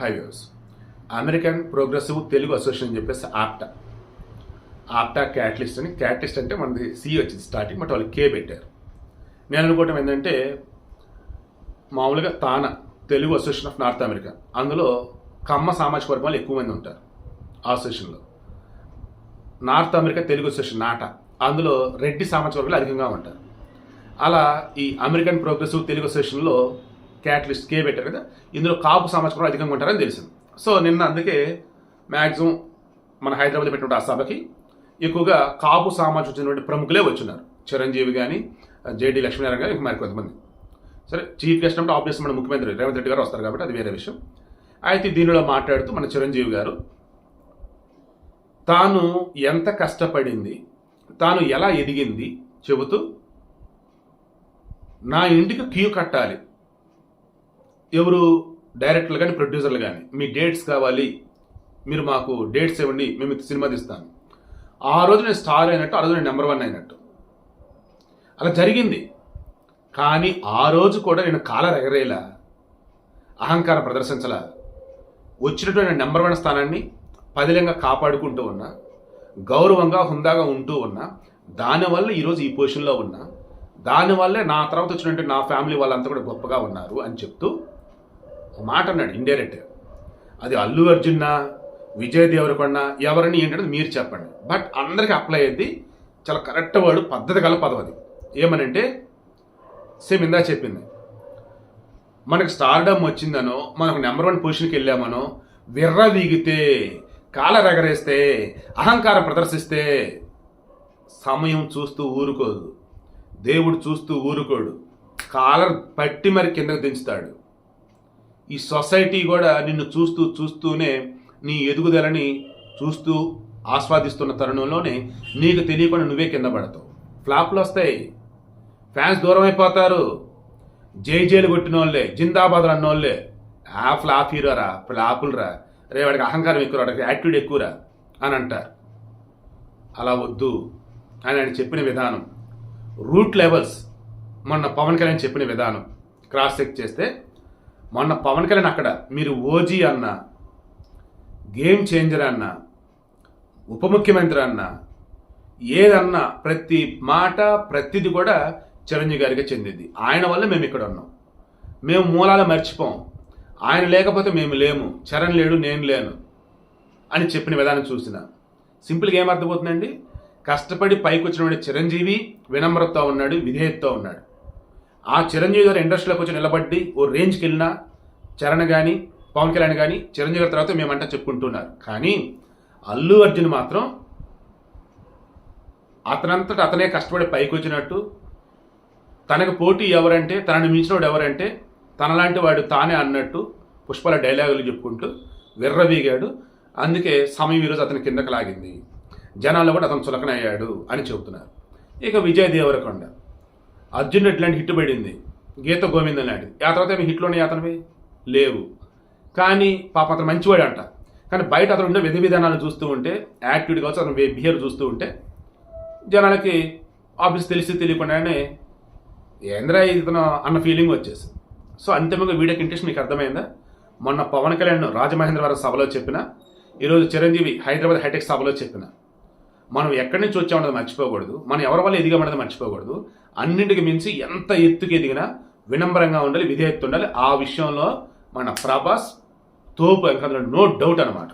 Highways. American progressive Telugu association అని చెప్పేసి ఆప్టా. ఆప్టా catalyst అని. క్యాటలిస్ట్ అంటే మనది సి వచ్చింది స్టార్టింగ్ బట్ వాళ్ళు కే పెట్టారు. నేను అనుకోవటం ఏంటంటే మామూలుగా TANA Telugu association of North America. అందులో కమ్మ సామాజిక వర్గం వాళ్ళు ఎక్కువ మంది ఉంటారు ఆ అసోసియేషన్లో. నార్త్ అమెరికా తెలుగు అసోసియేషన్ నాట. అందులో రెడ్డి సామాజిక వర్గాలు అధికంగా ఉంటారు. అలా ఈ అమెరికన్ ప్రోగ్రెసివ్ తెలుగు అసోసియేషన్లో క్యాటలిస్ట్ కే పెట్టారు కదా? ఇందులో కాపు సామాజిక అధికంగా ఉంటారని తెలిసింది. సో నిన్న అందుకే మ్యాక్సిమం మన హైదరాబాద్ పెట్టిన ఆ సభకి ఎక్కువగా కాపు సామాజిక వచ్చినటువంటి ప్రముఖులే వచ్చున్నారు చిరంజీవి కానీ జేడి లక్ష్మీనారాయణ గారు ఇంకా మరి కొంతమంది సరే చీఫ్ గెస్ట్ అంటే ఆబ్వియస్ మన ముఖ్యమంత్రి రేవంత్ రెడ్డి గారు వస్తారు కాబట్టి అది వేరే విషయం. అయితే దీనిలో మాట్లాడుతూ మన చిరంజీవి గారు తాను ఎంత కష్టపడింది తాను ఎలా ఎదిగింది చెబుతూ నా ఇంటికి క్యూ కట్టాలి. ఎవరు డైరెక్టర్లు కానీ ప్రొడ్యూసర్లు కానీ మీ డేట్స్ కావాలి మీరు మాకు డేట్స్ ఇవ్వండి మేము సినిమా తీస్తాను ఆ రోజు నేను స్టార్ అయినట్టు ఆ రోజు నేను నెంబర్ వన్ అయినట్టు. అలా జరిగింది. కానీ ఆ రోజు కూడా నేను కాలర్ ఎగరేలా అహంకారం ప్రదర్శించలా. వచ్చినటువంటి నెంబర్ వన్ స్థానాన్ని పదిలంగా కాపాడుకుంటూ ఉన్నా గౌరవంగా హుందాగా ఉంటూ ఉన్నా దానివల్ల ఈరోజు ఈ పొజిషన్లో ఉన్నా దానివల్లే నా తర్వాత వచ్చినట్టు నా ఫ్యామిలీ వాళ్ళంతా కూడా గొప్పగా ఉన్నారు అని చెప్తూ మాట అన్నాడు ఇండైరెక్ట్ అది అల్లు అర్జున్నా విజయ్ దేవరకొండ ఎవరని ఏంటంటే మీరు చెప్పండి. బట్ అందరికీ అప్లై అయ్యేది చాలా కరెక్ట్ వాడు పద్ధతి గల పదం అది. ఏమనంటే సేమ్ ఇందా చెప్పింది. మనకు స్టార్డమ్ వచ్చిందనో మనకు నెంబర్ వన్ పొజిషన్కి వెళ్ళామనో విర్ర వీగితే కాల రగరేస్తే అహంకారం ప్రదర్శిస్తే సమయం చూస్తూ ఊరుకోదు. దేవుడు చూస్తూ ఊరుకోడు. కాలర్ పట్టి మరి కిందకు దించుతాడు. ఈ సొసైటీ కూడా నిన్ను చూస్తూ చూస్తూనే నీ ఎదుగుదలని చూస్తూ ఆస్వాదిస్తున్న తరుణంలోనే నీకు తెలియకుండా నువ్వే కింద పడతావు. ఫ్లాప్లు వస్తాయి. ఫ్యాన్స్ దూరం అయిపోతారు. జై జైలు కొట్టిన వాళ్ళే జిందాబాద్లు అన్న వాళ్ళే ఆ ఫ్లాప్ హీరోరా ఫ్లాపులరా. రే వాడికి అహంకారం ఎక్కువ వాడికి యాటిట్యూడ్ ఎక్కువరా అని అంటారు. అలా వద్దు అని ఆయన చెప్పిన విధానం. రూట్ లెవెల్స్ మొన్న పవన్ కళ్యాణ్ చెప్పిన విధానం. క్రాస్ చెక్ చేస్తే మొన్న పవన్ కళ్యాణ్ అక్కడ మీరు ఓజీ అన్న గేమ్ చేంజర్ అన్న ఉప ముఖ్యమంత్రి అన్న ఏదన్నా ప్రతి మాట ప్రతిది కూడా చిరంజీవి గారికి చెందింది. ఆయన వల్ల మేము ఇక్కడ ఉన్నాం. మేము మూలాలు మర్చిపోం. ఆయన లేకపోతే మేము లేము. చరణ్ లేడు నేను లేను అని చెప్పిన విధానం చూసిన. సింపుల్గా ఏమర్థమవుతుందండి అర్థమవుతుందండి? కష్టపడి పైకి వచ్చినటువంటి చిరంజీవి వినమ్రతతో ఉన్నాడు విధేయతతో ఉన్నాడు. ఆ చిరంజీవి గారు ఇండస్ట్రీలోకి వచ్చి నిలబడి ఓ రేంజ్కి వెళ్ళినా చరణ్ కానీ పవన్ కళ్యాణ్ కానీ చిరంజీవి గారి తర్వాత మేమంట చెప్పుకుంటున్నారు. కానీ అల్లు అర్జున్ మాత్రం అతనంతట అతనే కష్టపడి పైకి వచ్చినట్టు తనకు పోటీ ఎవరంటే తనను మించినోడు ఎవరంటే తనలాంటి వాడు తానే అన్నట్టు పుష్పల డైలాగులు చెప్పుకుంటూ విర్రవీగాడు. అందుకే సమయం ఈరోజు అతని కిందకు లాగింది. జనాల్లో కూడా అతను చులకనయ్యాడు అని చెబుతున్నారు. ఇక విజయ్ దేవరకొండ. అర్జున్ ఇట్లాంటి హిట్ పడింది. గీత గోవిందం లాంటిది ఆ తర్వాత ఏమి హిట్లోనే అతనివి? లేవు. కానీ పాప అతను మంచివాడు అంట కానీ బయట అతను ఉండే విధి విధానాలు చూస్తూ ఉంటే యాక్టివిటీ కావచ్చు అతను బిహేవ్ చూస్తూ ఉంటే జనాలకి ఆఫీస్ తెలిసి తెలియకుండానే ఏంద్రా ఇతను అన్న ఫీలింగ్ వచ్చేసి సో అంతిమంగా వీడియోకి ఇంట్రెస్ట్ మీకు అర్థమైందా? మొన్న పవన్ కళ్యాణ్ రాజమహేంద్రవరం సభలో చెప్పిన ఈరోజు చిరంజీవి హైదరాబాద్ హైటెక్ సభలో చెప్పిన మనం ఎక్కడి నుంచి వచ్చామన్నది మర్చిపోకూడదు. మనం ఎవరి వల్ల ఎదిగామన్నది మర్చిపోకూడదు. అన్నింటికి మించి ఎంత ఎత్తుకి ఎదిగినా వినమ్రంగా ఉండాలి విధేయత ఉండాలి. ఆ విషయంలో మన ప్రభాస్ తోపు ఇంకా నో డౌట్ అనమాట